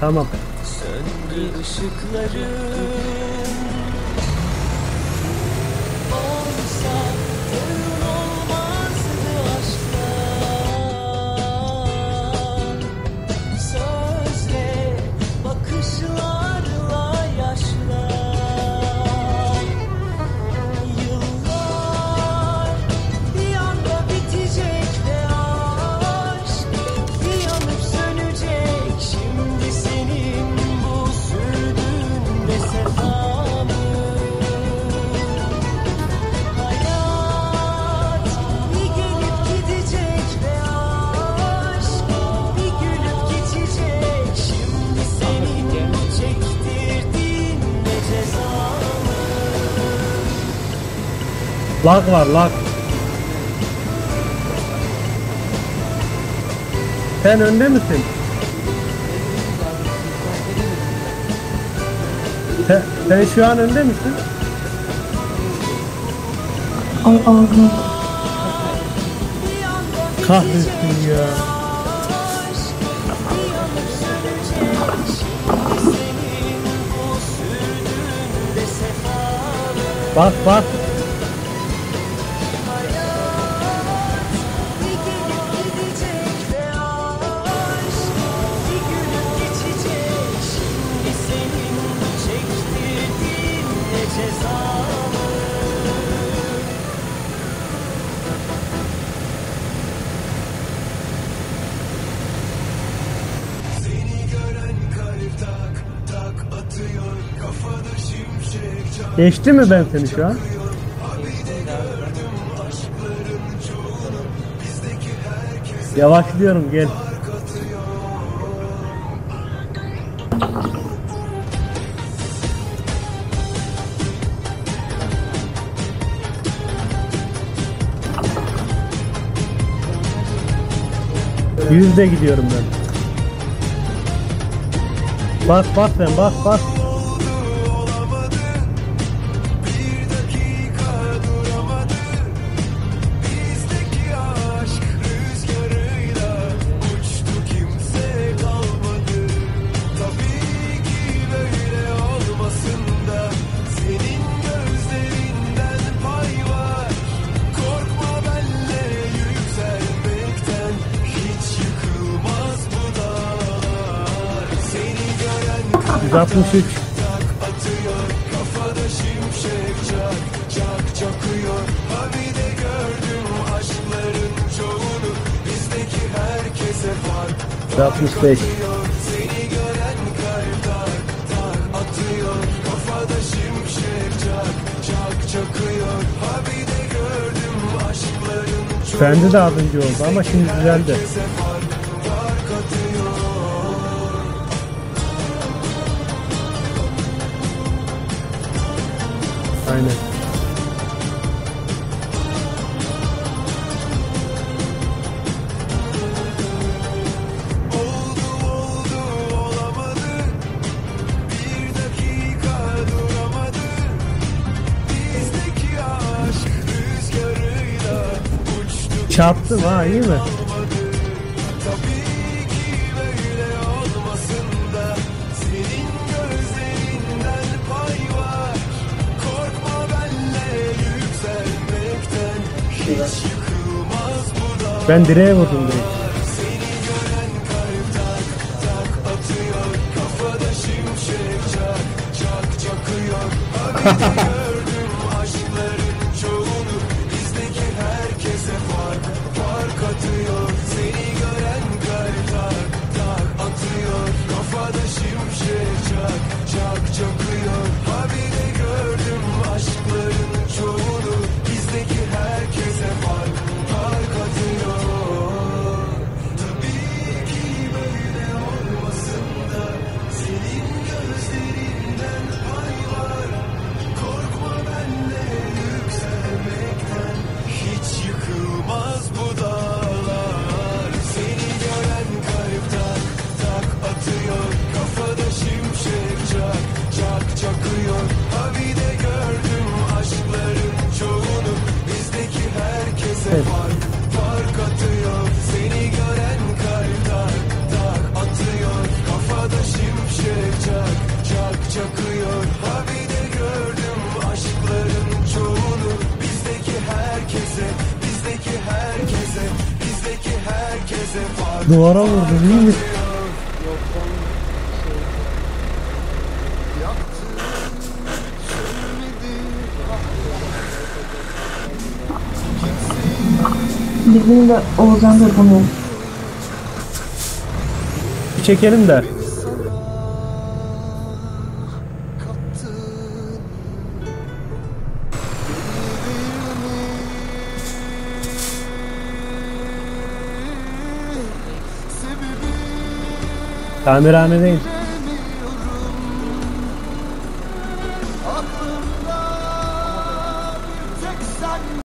Tamam. Söndü ışıklarım Lag var lag. Sen önde misin? Sen, sen şu an önde misin? Ay ağzına. Kahretsin ya. Bak bak. Geçti mi ben seni şu an? Yavaşlıyorum gel. Yüzde gidiyorum ben. Bas bas sen bas bas. Yüz altmış beş. Bende de az oldu ama şimdi düzeldi. Aynen. Çarptım ha iyi mi? şey. Ben direğe vurdum direkt. Ha ha ha. Duvara vurdu değil mi? Bizim de Oğuzhan da bunu. Çekelim de. Tamir hanedeyiz.